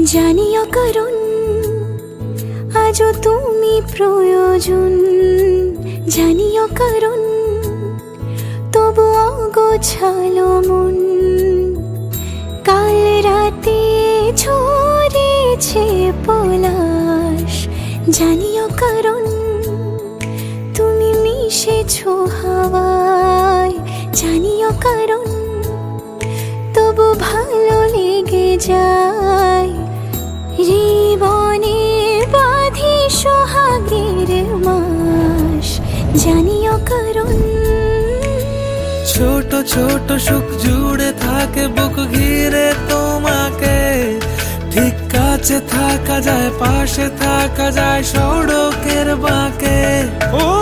জানিও কারণ, আজও তুমি প্রয়োজন। জানিও কারণ, তবু অগোছালো মন। কাল রাতে ঝরেছে পলাশ, জানিও কারণ, তুমি মিশেছো হাওয়ায়। জানিও কারণ জানিও কারণ। ছোট ছোট সুখ জুড়ে থাকে, বুক ঘিরে তোমাকে। ঠিক কাছে থাকা যায়, পাশে থাকা যায় সড়কের বাঁকে। ও